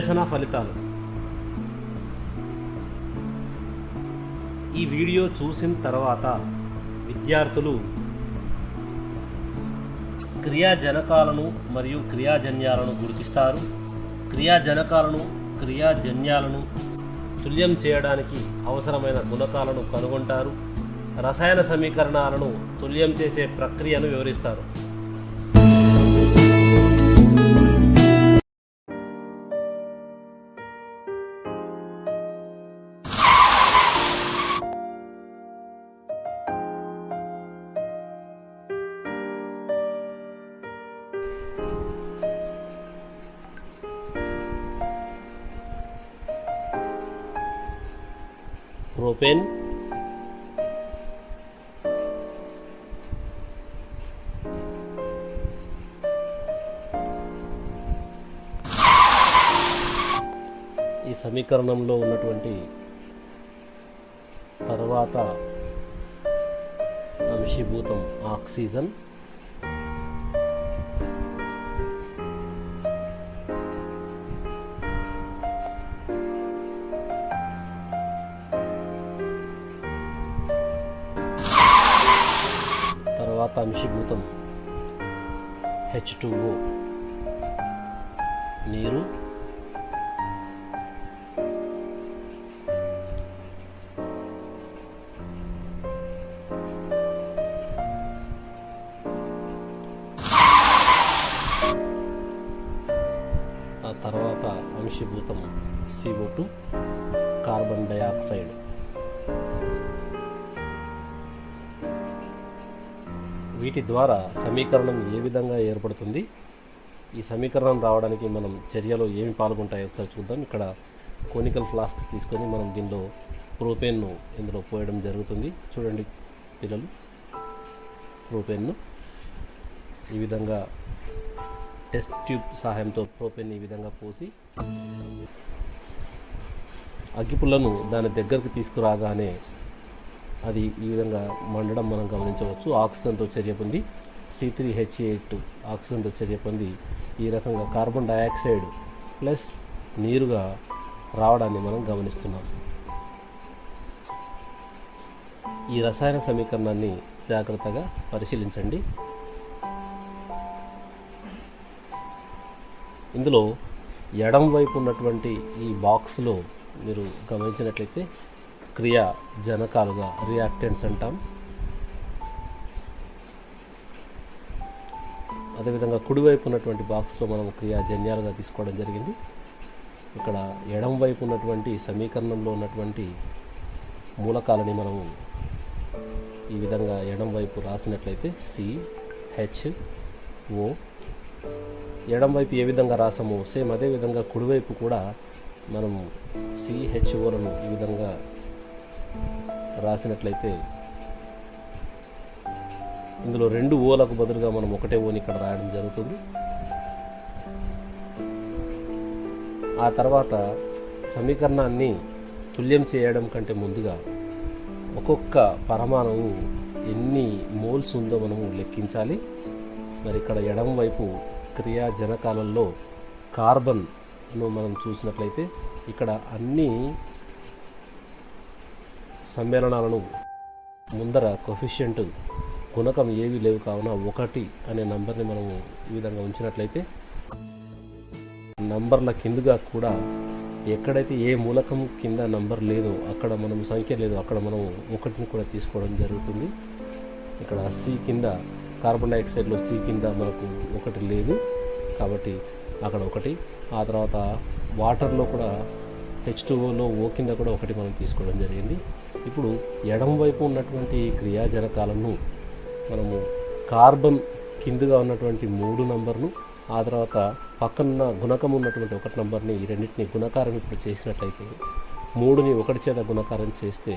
అభ్యసన ఫలితాలు. ఈ వీడియో చూసిన తర్వాత విద్యార్థులు క్రియాజనకాలను మరియు క్రియాజన్యాలను గుర్తిస్తారు. క్రియాజనకాలను క్రియాజన్యాలను తుల్యం చేయడానికి అవసరమైన గుణకాలను కనుగొంటారు. రసాయన సమీకరణాలను తుల్యం చేసే ప్రక్రియను వివరిస్తారు. ప్రోపేన్ ఈ సమీకరణంలో ఉన్నటువంటి తర్వాత అంశీభూతం ఆక్సిజన్. తర్వాత హెచ్ టూఓ నీరు. ఆ తర్వాత అంశీభూతం సిఓ టూ కార్బన్ డయాక్సైడ్ వీటి ద్వారా సమీకరణం ఏ విధంగా ఏర్పడుతుంది? ఈ సమీకరణం రావడానికి మనం చర్యలో ఏమి పాల్గొంటాయో ఒకసారి చూద్దాం. ఇక్కడ కోనికల్ ఫ్లాస్క్ తీసుకొని మనం దీనిలో ప్రోపేన్ను ఇందులో పోయడం జరుగుతుంది. చూడండి పిల్లలు ప్రోపేన్ను ఈ విధంగా టెస్ట్ ట్యూబ్ సహాయంతో ప్రోపెన్ ఈ విధంగా పోసి అగ్గిపుల్లను దాని దగ్గరకు తీసుకురాగానే అది ఈ విధంగా మండడం మనం గమనించవచ్చు. ఆక్సిజన్తో చర్య పొంది సి త్రీ హెచ్ ఎయిట్ ఆక్సిజన్తో చర్య పొంది ఈ రకంగా కార్బన్ డయాక్సైడ్ ప్లస్ నీరుగా రావడాన్ని మనం గమనిస్తున్నాం. ఈ రసాయన సమీకరణాన్ని జాగ్రత్తగా పరిశీలించండి. ఇందులో ఎడం వైపు ఉన్నటువంటి ఈ బాక్స్లో మీరు గమనించినట్లయితే క్రియా జనకాలుగా రియాక్టెంట్స్ అంటాం. అదేవిధంగా కుడివైపు ఉన్నటువంటి బాక్స్లో మనం క్రియాజన్యాలుగా తీసుకోవడం జరిగింది. ఇక్కడ ఎడం వైపు ఉన్నటువంటి సమీకరణంలో ఉన్నటువంటి మూలకాలని మనము ఈ విధంగా ఎడం వైపు రాసినట్లయితే సి హెచ్ ఓ ఎడం వైపు ఏ విధంగా రాసామో సేమ్ అదే విధంగా కుడివైపు కూడా మనం సిహెచ్ఓలను ఈ విధంగా రాసినట్లయితే ఇందులో రెండు ఓలకు బదులుగా మనం ఒకటే ఓని ఇక్కడ రాయడం జరుగుతుంది. ఆ తర్వాత సమీకరణాన్ని తుల్యం చేయడం కంటే ముందుగా ఒక్కొక్క పరమాణువు ఎన్ని మోల్స్ ఉందో మనము లెక్కించాలి. మరి ఇక్కడ ఎడం వైపు క్రియాజనకాలలో కార్బన్ను మనం చూసినట్లయితే ఇక్కడ అన్నీ సమ్మేళనాలను ముందర కొఫిషియంట్ గుణకం ఏవి లేవు కావున ఒకటి అనే నంబర్ని మనము ఈ విధంగా ఉంచినట్లయితే నంబర్ల కిందుగా కూడా ఎక్కడైతే ఏ మూలకం కింద నంబర్ లేదో అక్కడ మనం సంఖ్య లేదో అక్కడ మనం ఒకటిని కూడా తీసుకోవడం జరుగుతుంది. ఇక్కడ సి కింద కార్బన్ డైఆక్సైడ్లో సి కింద మనకు ఒకటి లేదు కాబట్టి అక్కడ ఒకటి. ఆ తర్వాత వాటర్లో కూడా హెచ్ టూఓలో ఓ కింద కూడా ఒకటి మనం తీసుకోవడం జరిగింది. ఇప్పుడు ఎడం వైపు ఉన్నటువంటి క్రియాజనకాలను మనము కార్బన్ కిందుగా ఉన్నటువంటి మూడు నంబర్ను ఆ తర్వాత పక్కన గుణకం ఉన్నటువంటి ఒకటి నంబర్ని ఈ రెండింటిని గుణకారం ఇప్పుడు చేసినట్లయితే మూడుని ఒకటి చేత గుణకారం చేస్తే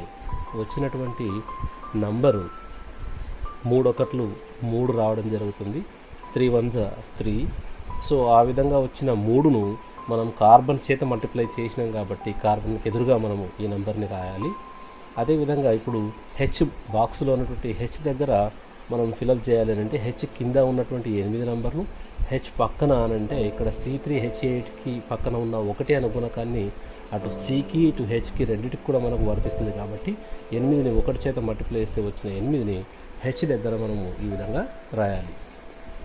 వచ్చినటువంటి నంబరు మూడు ఒకట్లు మూడు రావడం జరుగుతుంది. Three ones three. సో ఆ విధంగా వచ్చిన మూడును మనం కార్బన్ చేత మల్టిప్లై చేసినాం కాబట్టి కార్బన్కి ఎదురుగా మనము ఈ నెంబర్ని రాయాలి. అదేవిధంగా ఇప్పుడు హెచ్ బాక్స్లో ఉన్నటువంటి హెచ్ దగ్గర మనం ఫిలప్ చేయాలి అని అంటే హెచ్ కింద ఉన్నటువంటి ఎనిమిది నంబర్ను హెచ్ పక్కన అని అంటే ఇక్కడ సి త్రీ హెచ్ ఎయిట్కి పక్కన ఉన్న ఒకటి అనే గుణకాన్ని అటు సికి ఇటు హెచ్కి రెండింటికి కూడా మనకు వర్తిస్తుంది కాబట్టి ఎనిమిదిని ఒకటి చేత మల్టిప్లై చేస్తే వచ్చిన ఎనిమిదిని హెచ్ దగ్గర మనము ఈ విధంగా రాయాలి.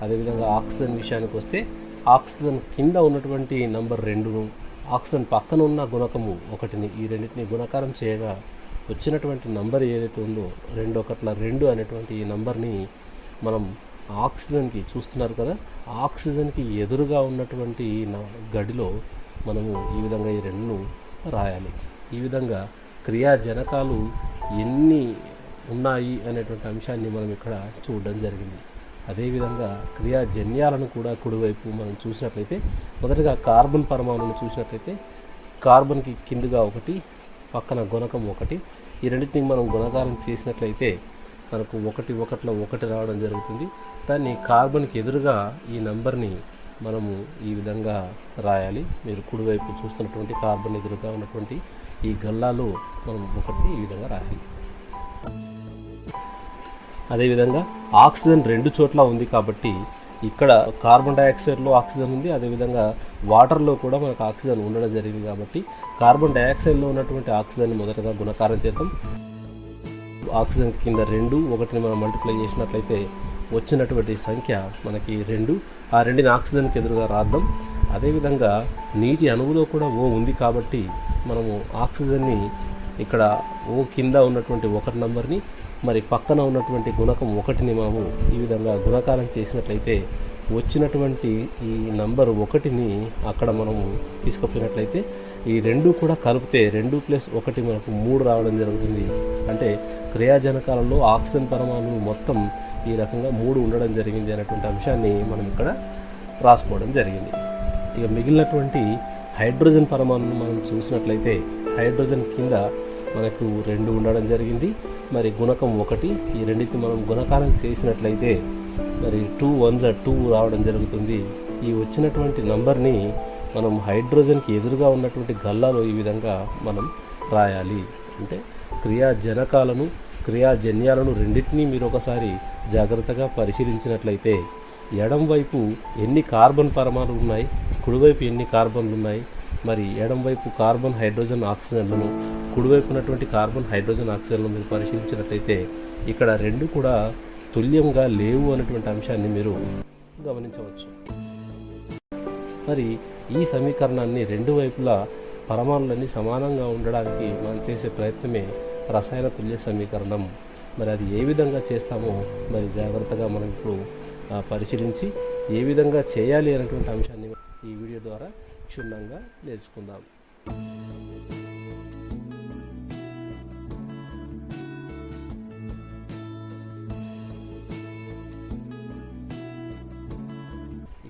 అదేవిధంగా ఆక్సిజన్ విషయానికి వస్తే ఆక్సిజన్ కింద ఉన్నటువంటి నంబర్ రెండును ఆక్సిజన్ పక్కన ఉన్న గుణకము ఒకటిని ఈ రెండింటిని గుణకారం చేయగా వచ్చినటువంటి నంబర్ ఏదైతే ఉందో రెండు ఒకట్ల రెండు అనేటువంటి ఈ నంబర్ని మనం ఆక్సిజన్కి చూస్తున్నారు కదా ఆక్సిజన్కి ఎదురుగా ఉన్నటువంటి గడిలో మనము ఈ విధంగా ఈ రెండును రాయాలి. ఈ విధంగా క్రియాజనకాలు ఎన్ని ఉన్నాయి అనేటువంటి అంశాన్ని మనం ఇక్కడ చూడడం జరిగింది. అదేవిధంగా క్రియాజన్యాలను కూడా కుడివైపు మనం చూసినట్లయితే మొదటగా కార్బన్ పరమాణువును చూసినట్లయితే కార్బన్కి కిందుగా ఒకటి పక్కన గుణకం ఒకటి. ఈ రెండింటిని మనం గుణకారం చేసినట్లయితే మనకు ఒకటి ఒకటిలో ఒకటి రావడం జరుగుతుంది. దాన్ని కార్బన్కి ఎదురుగా ఈ నెంబర్ని మనము ఈ విధంగా రాయాలి. మీరు కుడివైపు చూస్తున్నటువంటి కార్బన్ ఎదురుగా ఉన్నటువంటి ఈ గల్లాలు మనం ఒకటి ఈ విధంగా రాయాలి. అదేవిధంగా ఆక్సిజన్ రెండు చోట్ల ఉంది కాబట్టి ఇక్కడ కార్బన్ డైఆక్సైడ్లో ఆక్సిజన్ ఉంది. అదేవిధంగా వాటర్లో కూడా మనకు ఆక్సిజన్ ఉండడం జరిగింది కాబట్టి కార్బన్ డైఆక్సైడ్లో ఉన్నటువంటి ఆక్సిజన్ మొదటగా గుణకారం చేద్దాం. ఆక్సిజన్ కింద రెండు ఒకటిని మనం మల్టిప్లై చేసినట్లయితే వచ్చినటువంటి సంఖ్య మనకి రెండు. ఆ రెండుని ఆక్సిజన్కి ఎదురుగా రాద్దాం. అదేవిధంగా నీటి అణువులో కూడా ఓ ఉంది కాబట్టి మనము ఆక్సిజన్ని ఇక్కడ ఓ కింద ఉన్నటువంటి ఒకటి నంబర్ని మరి పక్కన ఉన్నటువంటి గుణకం ఒకటిని మనము ఈ విధంగా గుణకారం చేసినట్లయితే వచ్చినటువంటి ఈ నంబర్ ఒకటిని అక్కడ మనము తీసుకుపోయినట్లయితే ఈ రెండు కూడా కలిపితే రెండు ప్లస్ ఒకటి మనకు మూడు రావడం జరుగుతుంది. అంటే క్రియాజనకాలలో ఆక్సిజన్ పరమాణువు మొత్తం ఈ రకంగా మూడు ఉండడం జరిగింది అనేటువంటి అంశాన్ని మనం ఇక్కడ రాసుకోవడం జరిగింది. ఇక మిగిలినటువంటి హైడ్రోజన్ పరమాణువును మనం చూసినట్లయితే హైడ్రోజన్ కింద మనకు రెండు ఉండడం జరిగింది. మరి గుణకం ఒకటి ఈ రెండింటిని మనం గుణకారం చేసినట్లయితే మరి టూ వన్ ఆ టూ రావడం జరుగుతుంది. ఈ వచ్చినటువంటి నంబర్ని మనం హైడ్రోజన్కి ఎదురుగా ఉన్నటువంటి గల్లాలో ఈ విధంగా మనం రాయాలి. అంటే క్రియాజనకాలను క్రియాజన్యాలను రెండింటినీ మీరు ఒకసారి జాగ్రత్తగా పరిశీలించినట్లయితే ఎడం వైపు ఎన్ని కార్బన్ పరమాణులు ఉన్నాయి కుడివైపు ఎన్ని కార్బన్లు ఉన్నాయి మరి ఎడం వైపు కార్బన్ హైడ్రోజన్ ఆక్సిజన్లను కుడివైపు ఉన్నటువంటి కార్బన్ హైడ్రోజన్ ఆక్సిజన్లను మీరు పరిశీలించినట్లయితే ఇక్కడ రెండు కూడా తుల్యంగా లేవు అన్నటువంటి అంశాన్ని మీరు గమనించవచ్చు. మరి ఈ సమీకరణాన్ని రెండు వైపులా పరమాణులన్నీ సమానంగా ఉండడానికి మనం చేసే ప్రయత్నమే రసాయన తుల్య సమీకరణం. మరి అది ఏ విధంగా చేస్తామో మరి జాగ్రత్తగా మనం ఇప్పుడు పరిశీలించి ఏ విధంగా చేయాలి అనేటువంటి అంశాన్ని ఈ వీడియో ద్వారా క్షుణ్ణంగా నేర్చుకుందాం.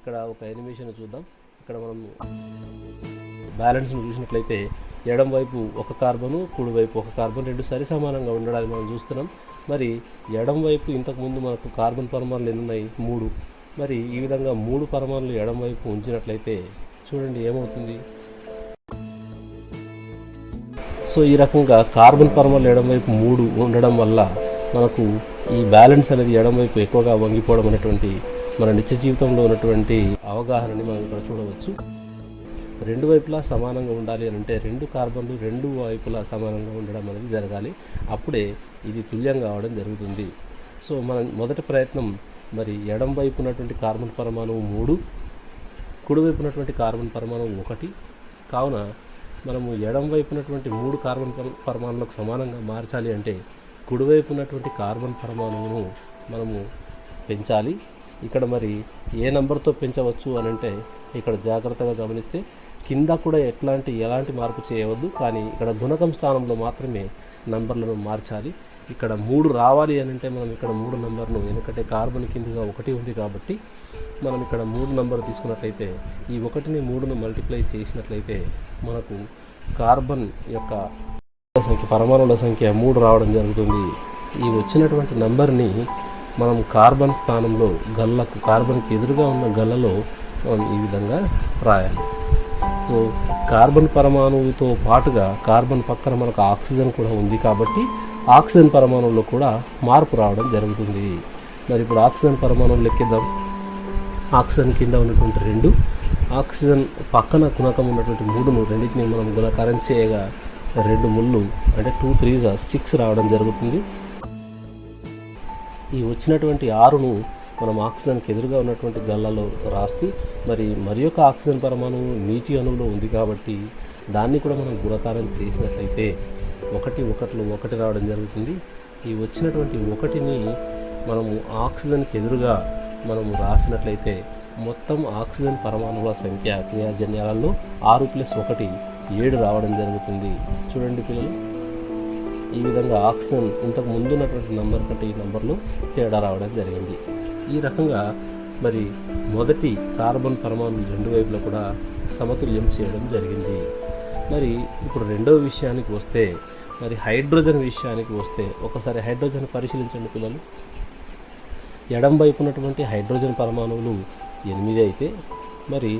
ఇక్కడ ఒక యానిమేషన్ చూద్దాం. ఇక్కడ మనం బ్యాలెన్స్ను చూసినట్లయితే ఎడం వైపు ఒక కార్బను కుడి వైపు ఒక కార్బన్ రెండు సరి సమానంగా ఉండడాన్ని మనం చూస్తున్నాం. మరి ఎడం వైపు ఇంతకుముందు మనకు కార్బన్ పరమాణులు ఎన్ని ఉన్నాయి? మూడు. మరి ఈ విధంగా మూడు పరమాణులు ఎడం వైపు ఉంచినట్లయితే చూడండి ఏమవుతుంది. సో ఈ రకంగా కార్బన్ పరమాణులు ఎడం వైపు మూడు ఉండడం వల్ల మనకు ఈ బ్యాలెన్స్ అనేది ఎడం వైపు ఎక్కువగా వంగిపోవడం అనేటువంటి మన నిత్య జీవితంలో ఉన్నటువంటి అవగాహనని మనం ఇక్కడ చూడవచ్చు. రెండు వైపులా సమానంగా ఉండాలి అని అంటే రెండు కార్బన్లు రెండు వైపులా సమానంగా ఉండడం అనేది జరగాలి. అప్పుడే ఇది తుల్యం కావడం జరుగుతుంది. సో మన మొదటి ప్రయత్నం మరి ఎడం వైపు ఉన్నటువంటి కార్బన్ పరమాణువు మూడు కుడివైపు ఉన్నటువంటి కార్బన్ పరమాణువు ఒకటి. కావున మనము ఎడం వైపు ఉన్నటువంటి మూడు కార్బన్ పర- పరమాణువులకు సమానంగా మార్చాలి అంటే కుడివైపు ఉన్నటువంటి కార్బన్ పరమాణువును మనము పెంచాలి. ఇక్కడ మరి ఏ నెంబర్తో పెంచవచ్చు అని అంటే ఇక్కడ జాగ్రత్తగా గమనిస్తే కింద కూడా ఎట్లాంటి ఎలాంటి మార్పు చేయవద్దు. కానీ ఇక్కడ గుణకం స్థానంలో మాత్రమే నంబర్లను మార్చాలి. ఇక్కడ మూడు రావాలి అని అంటే మనం ఇక్కడ మూడు నంబర్ను ఎందుకంటే కార్బన్ కిందగా ఒకటి ఉంది కాబట్టి మనం ఇక్కడ మూడు నంబర్ తీసుకున్నట్లయితే ఈ ఒకటిని మూడును మల్టిప్లై చేసినట్లయితే మనకు కార్బన్ యొక్క సంఖ్య పరమాణుల సంఖ్య మూడు రావడం జరుగుతుంది. ఈ వచ్చినటువంటి నంబర్ని మనం కార్బన్ స్థానంలో గల్లకు కార్బన్కి ఎదురుగా ఉన్న గల్లలో మనం ఈ విధంగా రాయాలి. సో కార్బన్ పరమాణువుతో పాటుగా కార్బన్ పక్కన మనకు ఆక్సిజన్ కూడా ఉంది కాబట్టి ఆక్సిజన్ పరమాణువులో కూడా మార్పు రావడం జరుగుతుంది. మరి ఇప్పుడు ఆక్సిజన్ పరమాణువులు లెక్కిద్దాం. ఆక్సిజన్ కింద ఉన్నటువంటి రెండు ఆక్సిజన్ పక్కన గుణకం ఉన్నటువంటి మూడును రెండింటిని మనం గుణకారం చేయగా రెండు ముళ్ళు అంటే టూ త్రీజ్ సిక్స్ రావడం జరుగుతుంది. ఈ వచ్చినటువంటి ఆరును మనం ఆక్సిజన్కి ఎదురుగా ఉన్నటువంటి గల్లలో రాస్తూ మరి మరి యొక్క ఆక్సిజన్ పరమాణువు నీటి అణువులో ఉంది కాబట్టి దాన్ని కూడా మనం గుణకారం చేసినట్లయితే ఒకటి ఒకటిలో ఒకటి రావడం జరుగుతుంది. ఈ వచ్చినటువంటి ఒకటిని మనము ఆక్సిజన్కి ఎదురుగా మనము రాసినట్లయితే మొత్తం ఆక్సిజన్ పరమాణువుల సంఖ్య క్రియాజన్యాలలో ఆరు ప్లస్ ఒకటి ఏడు రావడం జరుగుతుంది. చూడండి పిల్లలు. ఈ విధంగా ఆక్సిజన్ ఇంతకు ముందు ఉన్నటువంటి నంబర్ కంటే ఈ నంబర్లో తేడా రావడం జరిగింది. ఈ రకంగా మరి మొదటి కార్బన్ పరమాణు రెండు వైపులా కూడా సమతుల్యం చేయడం జరిగింది. మరి ఇప్పుడు రెండవ విషయానికి వస్తే మరి హైడ్రోజన్ విషయానికి వస్తే ఒకసారి హైడ్రోజన్ పరిశీలించండి పిల్లలు. ఎడం వైపు ఉన్నటువంటి హైడ్రోజన్ పరమాణువులు ఎనిమిది అయితే మరి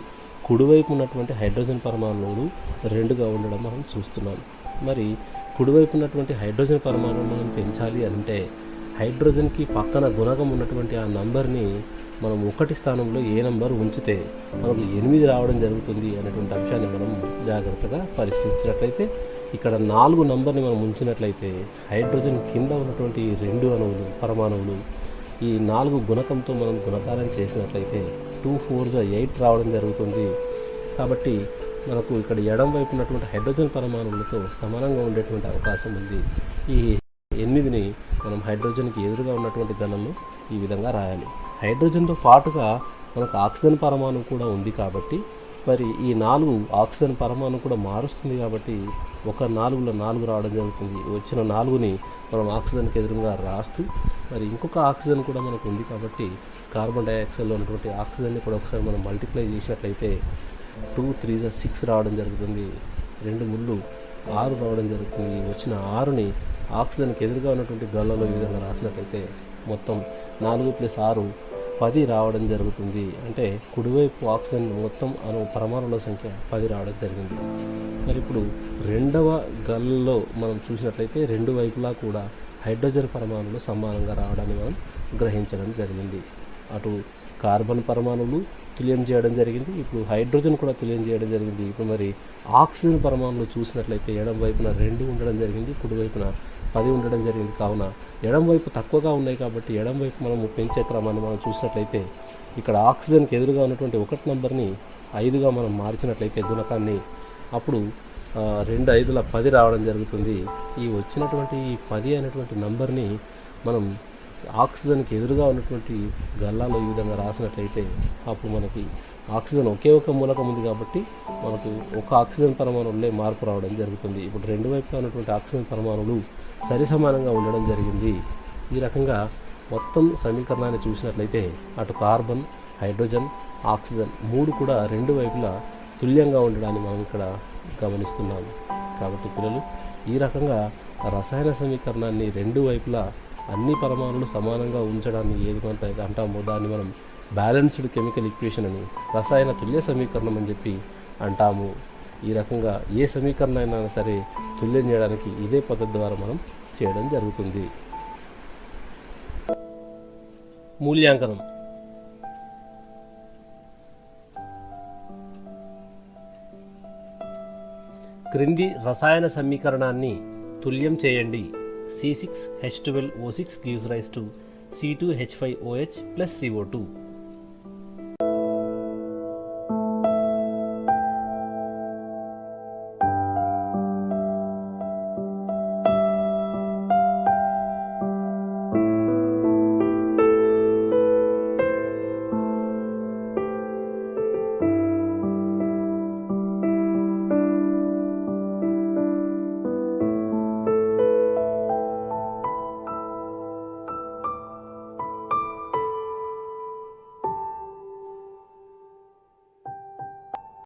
కుడివైపు ఉన్నటువంటి హైడ్రోజన్ పరమాణువులు రెండుగా ఉండడం మనం చూస్తున్నాం. మరి కుడివైపు ఉన్నటువంటి హైడ్రోజన్ పరమాణువును మనం పెంచాలి అంటే హైడ్రోజన్కి పక్కన గుణకం ఉన్నటువంటి ఆ నంబర్ని మనం ఒకటి స్థానంలో ఏ నంబర్ ఉంచితే మనకు ఎనిమిది రావడం జరుగుతుంది అనేటువంటి అంశాన్ని మనం జాగ్రత్తగా పరిశీలించినట్లయితే ఇక్కడ నాలుగు నంబర్ని మనం ఉంచినట్లయితే హైడ్రోజన్ కింద ఉన్నటువంటి రెండు అణువులు పరమాణువులు ఈ నాలుగు గుణకంతో మనం గుణకారం చేసినట్లయితే టూ ఫోర్ జా ఎయిట్ రావడం జరుగుతుంది. కాబట్టి మనకు ఇక్కడ ఎడం వైపు ఉన్నటువంటి హైడ్రోజన్ పరమాణువులతో సమానంగా ఉండేటువంటి అవకాశం ఉంది. ఈ ఎనిమిదిని మనం హైడ్రోజన్కి ఎదురుగా ఉన్నటువంటి గణంలో ఈ విధంగా రాయాలి. హైడ్రోజన్తో పాటుగా మనకు ఆక్సిజన్ పరమాణువు కూడా ఉంది కాబట్టి మరి ఈ నాలుగు ఆక్సిజన్ పరమాణువు కూడా మారుస్తుంది కాబట్టి ఒక నాలుగులో నాలుగు రావడం జరుగుతుంది. వచ్చిన నాలుగుని మనం ఆక్సిజన్కి ఎదురుగా రాస్తూ మరి ఇంకొక ఆక్సిజన్ కూడా మనకు ఉంది కాబట్టి కార్బన్ డైఆక్సైడ్లో ఉన్నటువంటి ఆక్సిజన్ని కూడా ఒకసారి మనం మల్టిప్లై చేసినట్లయితే టూ త్రీ జా సిక్స్ రావడం జరుగుతుంది. రెండు ముళ్ళు ఆరు రావడం జరుగుతుంది. వచ్చిన ఆరుని ఆక్సిజన్కి ఎదురుగా ఉన్నటువంటి గల్లలో ఈ విధంగా రాసినట్లయితే మొత్తం నాలుగు ప్లస్ ఆరు పది రావడం జరుగుతుంది. అంటే కుడివైపు ఆక్సిజన్ మొత్తం అను పరమాణుల సంఖ్య పది రావడం జరిగింది. మరి ఇప్పుడు రెండవ గల్లలో మనం చూసినట్లయితే రెండు వైపులా కూడా హైడ్రోజన్ పరమాణులు సమానంగా రావడాన్ని మనం గ్రహించడం జరిగింది. అటు కార్బన్ పరమాణువులు తెలియజేయడం చేయడం జరిగింది. ఇప్పుడు హైడ్రోజన్ కూడా తెలియజేయడం చేయడం జరిగింది. ఇప్పుడు మరి ఆక్సిజన్ పరమాణువులు చూసినట్లయితే ఎడం వైపున రెండు ఉండడం జరిగింది కుడి వైపున పది ఉండడం జరిగింది. కావున ఎడం వైపు తక్కువగా ఉన్నాయి కాబట్టి ఎడం వైపు మనం పెంచే క్రమాన్ని మనం చూసినట్లయితే ఇక్కడ ఆక్సిజన్కి ఎదురుగా ఉన్నటువంటి ఒకటి నంబర్ని ఐదుగా మనం మార్చినట్లయితే గుణకాన్ని అప్పుడు రెండు ఐదుల పది రావడం జరుగుతుంది. ఈ వచ్చినటువంటి ఈ పది అనేటువంటి నంబర్ని మనం ఆక్సిజన్కి ఎదురుగా ఉన్నటువంటి గల్లాలో ఈ విధంగా రాసినట్లయితే అప్పుడు మనకి ఆక్సిజన్ ఒకే ఒక మూలకం ఉంది కాబట్టి మనకు ఒక ఆక్సిజన్ పరమాణువులే మార్పు రావడం జరుగుతుంది. ఇప్పుడు రెండు వైపులా ఉన్నటువంటి ఆక్సిజన్ పరమాణువులు సరి సమానంగా ఉండడం జరిగింది. ఈ రకంగా మొత్తం సమీకరణాన్ని చూసినట్లయితే అటు కార్బన్ హైడ్రోజన్ ఆక్సిజన్ మూడు కూడా రెండు వైపులా తుల్యంగా ఉండడాన్ని మనం ఇక్కడ గమనిస్తున్నాము కాబట్టి పిల్లలు ఈ రకంగా రసాయన సమీకరణాన్ని రెండు వైపులా అన్ని పరమాణులు సమానంగా ఉంచడాన్ని ఏది మనం అంటామో దాన్ని మనం బ్యాలెన్స్డ్ కెమికల్ ఈక్వేషన్ అని రసాయన తుల్య సమీకరణం అని చెప్పి అంటాము. ఈ రకంగా ఏ సమీకరణం అయినా సరే తుల్యం చేయడానికి ఇదే పద్ధతి ద్వారా మనం చేయడం జరుగుతుంది. మూల్యాంకనం. క్రింది రసాయన సమీకరణాన్ని తుల్యం చేయండి. C6H12O6 gives rise to C2H5OH plus CO2.